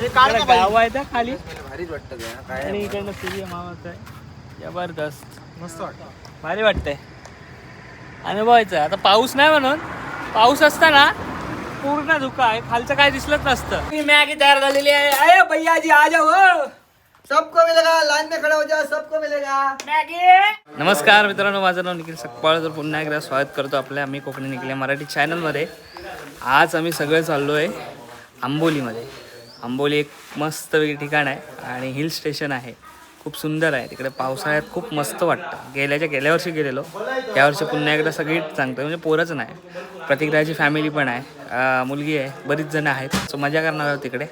इकडं गाव आहे त्या खाली. भारीच वाटतं ते, हा, काय आणि इकडनं सूर्य मावळत आहे. जबरदस्त. मस्त वाटतं. भारी वाटतंय. अनुभवायचं आता पाऊस नाही म्हणून पाऊस असताना पूर्ण धुका आहे. खालचं काय दिसलंच नसतं. मी मॅगी तयार झालेली आहे. अरे भैयाजी आ जाओ सबको मिलेगा लाईन में खड़ा हो जा सबको मिलेगा. नमस्कार मित्रांनो माझं नाव निखिल सकपाळ. तर पुन्हा एकदा स्वागत करतो आपल्या आम्ही कोकणी निखिल या मराठी चॅनलमध्ये आज आम्ही सगळे चाललो आहे आंबोलीमध्ये. आंबोली एक मस्त वेगळी ठिकाण आहे आणि हिल स्टेशन आहे. खूप सुंदर आहे. तिकडे पावसाळ्यात खूप मस्त वाटतं. गेल्याच्या गेल्या वर्षी गेलेलो. यावर्षी पुन्हा एकदा सगळी सांगतो म्हणजे पोरच नाही. प्रतिक्रियाची फॅमिली पण आहे. मुलगी आहे. बरीच जण आहेत. सो मजा करणार आहोत तिकडे.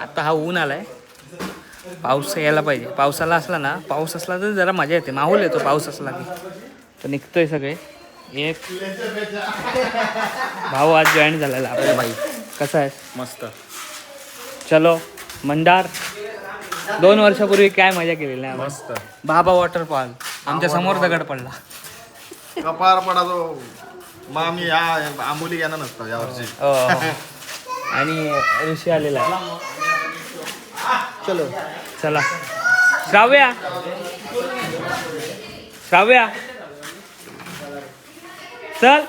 आता हा ऊन आला आहे पाऊस यायला पाहिजे. पावसाला असला ना पाऊस असला तर जरा मजा येते. माहोल येतो पाऊस असला की. तर निघतोय सगळे. एक. भाऊ आज जॉईन झालेला आपल्या भाई. कसा आहे? मस्त. चलो मंदार. दोन वर्षापूर्वी काय मजा केलेली नाही आपण? मस्त. बाबा वॉटरफॉल आमच्यासमोर दगड पडला. कपार पडा तो मग आम्ही या आंबोली घेणार नसतो यावर्षी हो, हो. आणि ऋषी आलेला आहे. चलो. चला. श्राव्या. श्राव्या. चल.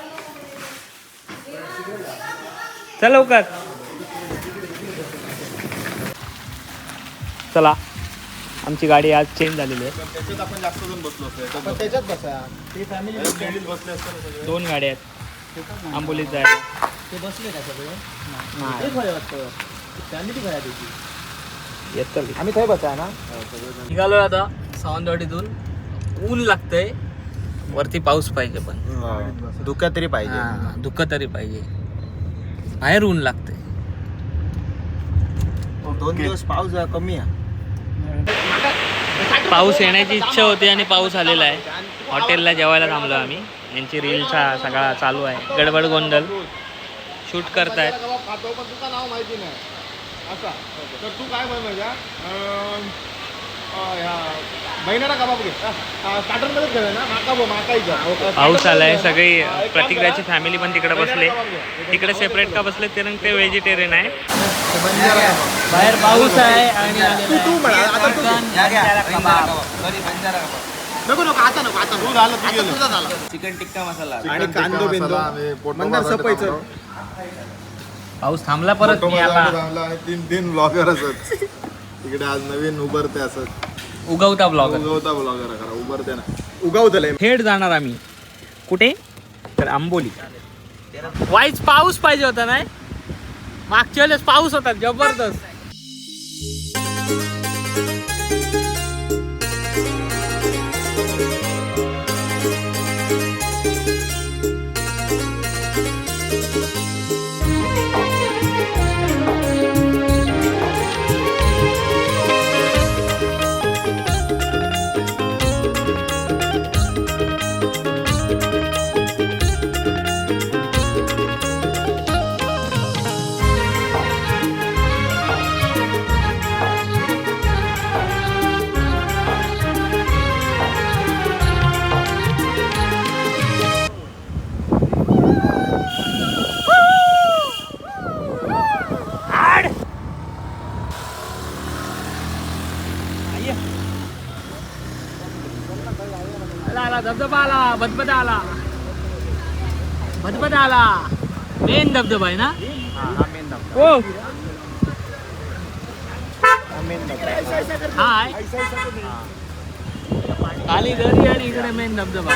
चल लवकर. चला. आमची गाडी आज चेंज झालेली आहे. त्याच्यात आपण जास्त जण बसलो असतो याच्यात त्याच्यात बसा. ते फॅमिली लेडीज बसले. ना सगळे. दोन गाड्या आहेत. आंबोलीत जायला. ते बसले का सगळे? वाटतं. फॅमिली खऱ्या त्याची येतं आम्ही थंय बसा ना? निघालोय आता सावंतवाडीतून. ऊन लागतंय. वरती पाऊस पाहिजे पण. धुक्या तरी पाहिजे. हा, धुकं तरी पाहिजे. बाहेर ऊन लागतंय. दोन दिवस पाऊस कमी आहे. पाऊस येण्याची इच्छा होती आणि पाऊस आलेला आहे. हॉटेलला जेवायला थांबलो आम्ही. यांची रीलचा सगळा चालू आहे. गडबड गोंधळ. शूट करतायत. आहेत नाव माहिती नाही. तर तू काय पाऊस आलाय सगळी प्रतिक्रियाची फॅमिली पण तिकडे बसले. तिकडे सेपरेट का बसले? ते रंग ते व्हेजिटेरियन आहे. बाहेर पाऊस आहे आणि नको नको आता नको आता तू झालं तू गेलं. चिकन टिक्का मसाला. आणि कांदो बिंदो. मंदार सपायचं पाऊस थांबला परत तीन तीन ब्लॉगर असत. तिकडे आज नवीन उभरते असत उगवता ब्लॉगर उगवता ब्लॉगर खरा उभरते ना. उगवतलंय थेट जाणार आम्ही. कुठे? तर आंबोली. वाईच पाऊस पाहिजे होता नाही? मागच्या वेळेस पाऊस होता जबरदस्त. धबधबा आला बदबदा आला बदबदा आला मेन धबधबा आहे ना हो हाय. खाली दरी आणि इकडे मेन धबधबा.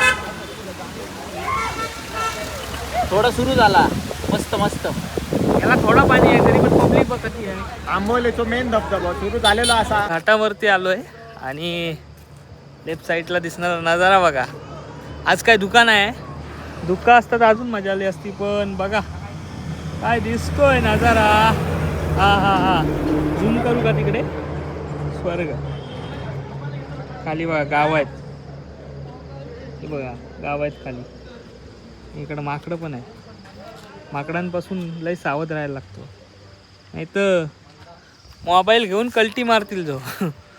थोडा सुरू झाला. मस्त मस्त. याला थोडा पाणी आहे तरी पण पब्लिक बघ किती आहे. आंबोलीचा मेन धबधबा. सुरू झालेला असा. घाटावरती आलोय आणि लेफ्ट साईडला दिसणारा नजारा बघा. आज काय दुकान आहे? दुकान असतात अजून मजा आली असती पण बघा. काय दिसतोय नजारा. हा हा हा. झूम करू का तिकडे? स्वर्ग. खाली बघा गाव आहेत. हे बघा गाव आहेत खाली. इकडं माकडं पण आहे माकडांपासून लय सावध राहायला लागतो. नाही तर मोबाईल घेऊन कल्टी मारतील जो.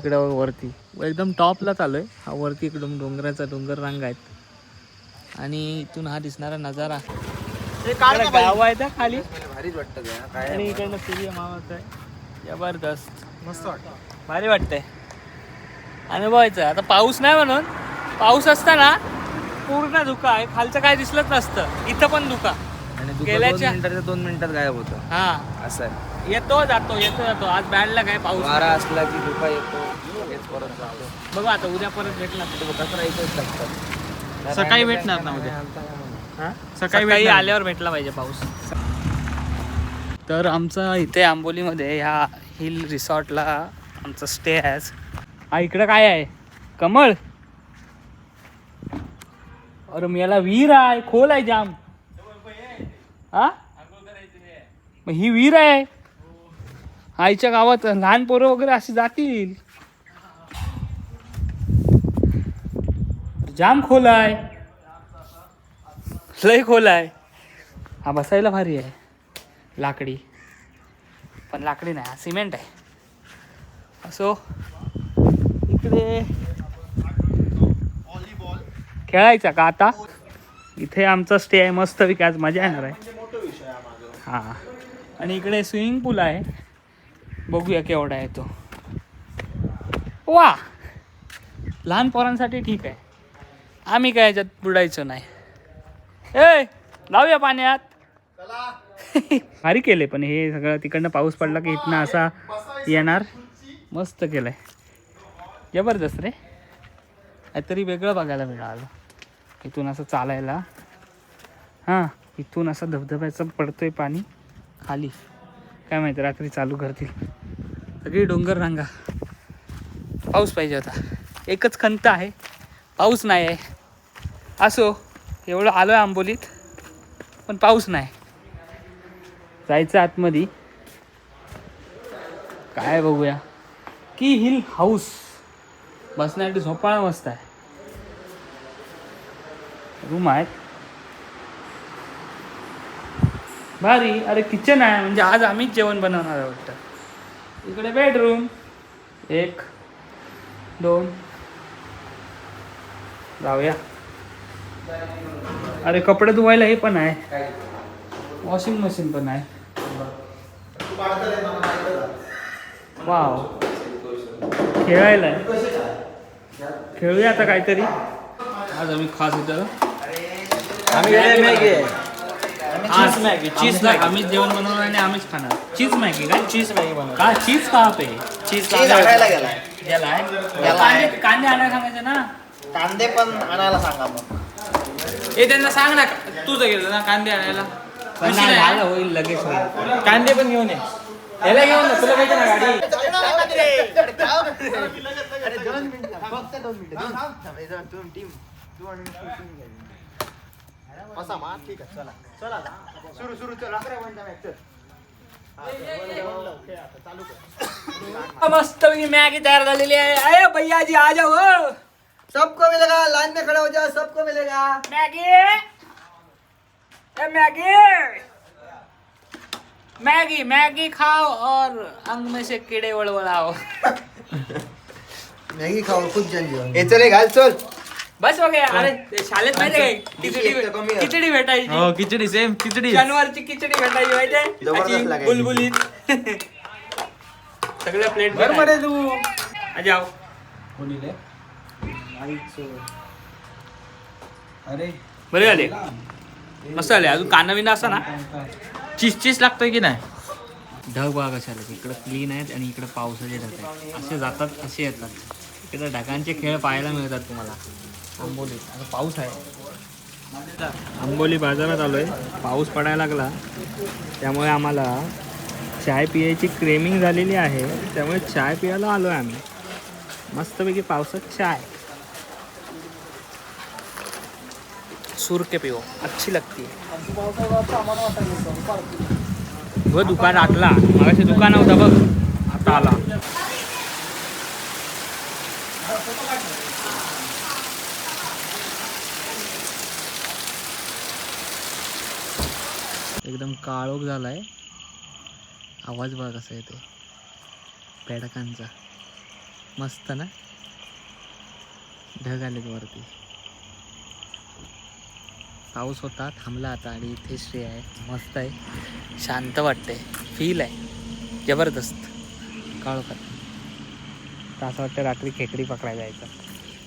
इकडं वरती. व एकदम टॉपला चालू आहे हा वरती इकडून डोंगराचा डोंगर रांग आहेत. आणि इथून हा दिसणारा नजारा. गाव आहे त्या खाली. भारीच वाटतं आणि इकडनं सूर्य मावळत आहे जबरदस्त. मस्त वाटतं. भारी वाटतंय. अनुभवायचं. आता पाऊस नाही म्हणून. पाऊस असताना पूर्ण धुका आहे. खालचं काय दिसलंच नसतं. इथं पण धुका. आणि गेल्याच्या- दोन मिनिटात गायब होतं. हा. असं आहे. येतो जातो येतो जातो. आज बँडला काय पाऊस वारा असला की धुका येतो लगेच परत जातो. बघू आता उद्या परत भेटला कचरा इथेच टाकतात सकाळी भेटणार ना उद्या? हा? सकाळी सकाळी भेटणार. आल्यावर भेटला पाहिजे पाऊस. तर आमचं इथे आंबोलीमध्ये ह्या हिल रिसॉर्टला आमचं स्टे आहे आज. हा इकडं काय आहे? कमळ? अरे मी याला विहीर आहे खोल आहे जाम. हा? मग ही विहीर आहे. आईच्या गावात लहान पोरं वगैरे अशी जातील. जाम खोल आहे. लय खोल आहे. हा बसायला भारी आहे. लाकडी. पण लाकडी नाही हा सिमेंट आहे. असो. इकडे. खेळायचा का आता? इथे आमचा स्टे आहे मस्त आज मजा येणार आहे. हा. आणि इकडे स्विमिंग पूल आहे. बघूया केवढा आहे तो. वा! लहान पोरांसाठी ठीक आहे. आम्ही काय याच्यात बुडायचो नाही. ए लावूया पाण्यात. भारी केले पण हे सगळं तिकडनं पाऊस पडला की इथनं असा येणार. मस्त केलंय. जबरदस्त रे. काहीतरी वेगळं बघायला मिळालं. इथून असं चालायला. हां इथून असं धबधब्याचं पडतोय पाणी खाली. काय माहिती रात्री चालू करतील. सगळी डोंगर रांगा पाऊस पाहिजे होता. एकच खंत आहे पाऊस नाही आहे. असो एवढं आलो आहे आंबोलीत पण पाऊस नाही. जायचं आतमध्ये. काय बघूया. की हिल हाऊस. बसण्यासाठी झोपाळा मस्त आहे. रूम आहेत. भारी. अरे किचन आहे. म्हणजे आज आम्हीच जेवण बनवणार आहे वाटतं. इकडे बेडरूम एक दोन. जाऊया. अरे कपडे धुवायला हे पण आहे. वॉशिंग मशीन पण आहे. वाव खेळायला आहे. खेळूया आता काहीतरी. आज आम्ही खास इथं आम्ही मॅगी चीज मॅगी. चीज आम्हीच जेवण बनवणार आणि आम्हीच खाणार. चीज मॅगी काय चीज मॅगी बनव का? चीज का पे? चीज टाकायला गेलाय. गेलाय. गेलाय. कांदे कांदे आणायला सांगायचे ना? कांदे पण आणायला सांगा मग. हे त्यांना सांग ना. तुझं गेलं ना कांदे आणायला. झालं होईल लगेच होईल. कांदे पण घेऊन ये. याला घेऊन ये, तुला पाहिजे ना गाडी. मस्त मॅगी तयार झालेली आहे अरे भैया जी आ जाओ सबको मिलेगा लाइन में खड़े हो जाओ सबको मिलेगा मैगी ए मैगी मैगी मैगी खाओ और अंग में से कीड़े वळवळाओ मॅगी खाऊ खूप जण जेवण चले घाल चल बस हो गया। अरे शाळेत माहिती आहे खिचडी. खिचडी भेटायची हो खिचडी सेम खिचडी शनिवारची खिचडी भेटायची माहिती आहे? अशी. बुलबुलीत सगळ्या प्लेट बरोबर आहे तू। जाओ। अरे बरे झाले। मस्त झाले. अजून काना विना असा ना? चीज चीज लागतोय की नाही? ढग बघा कशा आले इकडं क्लीन आहेत आणि इकडं पावसाचे ढग आहेत. असे जातात असे येतात. इकडे ढगांचे खेळ पाहायला मिळतात तुम्हाला. आंबोलीत आता पाऊस आहे. आंबोली बाजारात आलोय. पाऊस पडायला लागला. त्यामुळे आम्हाला चाय पियायची क्रेमिंग झालेली आहे. त्यामुळे चाय पियायला आलोय आम्ही. मस्तपैकी पावसात चाय. सूर के पिओ. अच्छी लगती है. व दुकान आटला. मगाशी दुकान होता बघ. आता आला. एकदम काळोख झाला आहे आवाज बघा कसा येते पेडकांचा. मस्त ना? ढग आलेत वरती. पाऊस होता थांबला आता आणि इथे श्री आहे. मस्त आहे. शांत वाटते फील आहे. जबरदस्त. काळोखात तर असं वाटतं रात्री खेकडी पकडायला जायचं.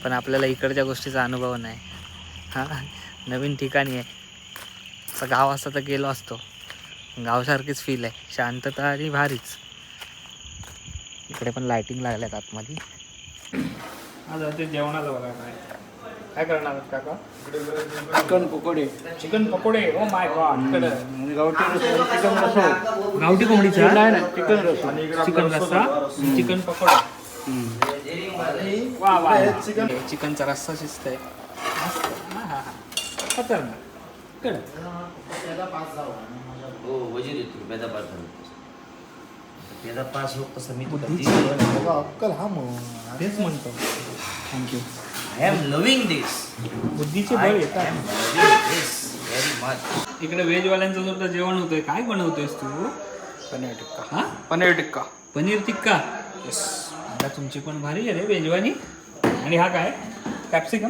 पण आपल्याला इकडच्या गोष्टीचा अनुभव नाही. हां? नवीन ठिकाणी आहे. असं गाव असतं तर गेलो असतो. गावसारखीच फील आहे. शांतता आणि भारीच. इकडे पण लाइटिंग लागल्यात आतमध्ये. आज ते जेवणाला बघा काय. काय करणार आहात काका? चिकन पकोडे. चिकन पकोडे? ओ माय गॉड आणि गावठी रस्सा चिकन रसो गावठी कोंबडीचा? नाही नाही चिकन रसो चिकन रस्सा. चिकन पकोडा. वा वा चिकन चिकनचा रस्सा शिजतंय. मस्त. हा हा हा हो वजीर येतो पेदा पास पेदा पास होत तसं मी तुला अक्कल हा मग. तेच म्हणतो. Thank you I am loving this बुद्धीचे आय बळ येतात. M loving this very much इकडे व्हेजवाल्यांचं सुद्धा जेवण होतंय. काय बनवतोयस तू? पनीर टिक्का. हा? पनीर टिक्का. पनीर टिक्का? आता तुमची पण भारी आहे रे व्हेजवानी आणि हा काय? कॅप्सिकम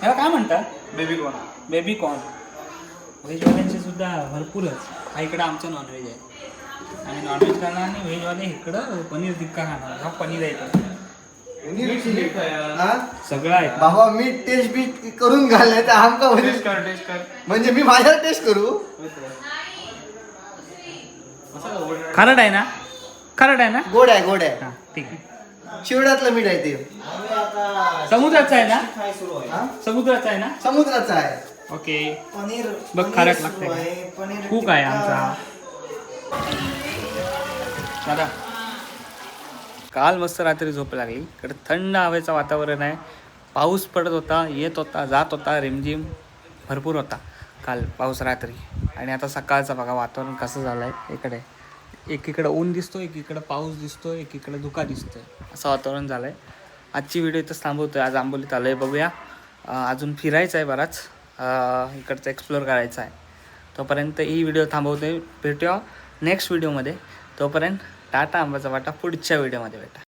ह्याला काय म्हणतात? बेबी कोण बेबी कॉर्न व्हेजवाल्यांचे सुद्धा भरपूरच. हा इकडं आमचं नॉनव्हेज आहे. आणि नॉनव्हेज खाणार आणि व्हेजवाले इकडं पनीर टिक्का खाणार. हा पनीर आहे इकडं सगळं आहे. बाबा मी टेस्ट बी करून घालले तर आमका म्हणजे कर टेस्ट कर. म्हणजे मी माझ्या टेस्ट करू? खारट आहे ना? खारट आहे ना? गोड आहे गोड आहे. हा ठीक आहे. शिवड्यातलं मीठ आहे ते. समुद्राचं आहे ना? हा? समुद्राचं आहे ना? समुद्राचं आहे. ओके. पनीर बघ, पनीर खारट सुरू लागतंय. का? आहे, पनीर खूप आहे. आमचा. दादा. काल मस्त रात्री झोप लागली. इकडे थंड हवेचं वातावरण आहे. पाऊस पडत होता येत होता जात होता रिमझिम भरपूर होता काल पाऊस रात्री. आणि आता सकाळचं बघा वातावरण कसं झालं आहे इकडे. एकीकडे ऊन दिसतो एकीकडे पाऊस दिसतो एकीकडे धुका दिसतोय. असं वातावरण झालं आहे आजची व्हिडिओ इथंच थांबवतोय. आज आंबोलीत आलो आहे बघूया अजून फिरायचं आहे बराच. इकडचं एक्सप्लोअर करायचं आहे. तोपर्यंत ही व्हिडिओ थांबवतोय. भेटूया नेक्स्ट व्हिडिओमध्ये तोपर्यंत टाटा आंबाचा वाटा पुढच्या व्हिडिओमध्ये भेटा.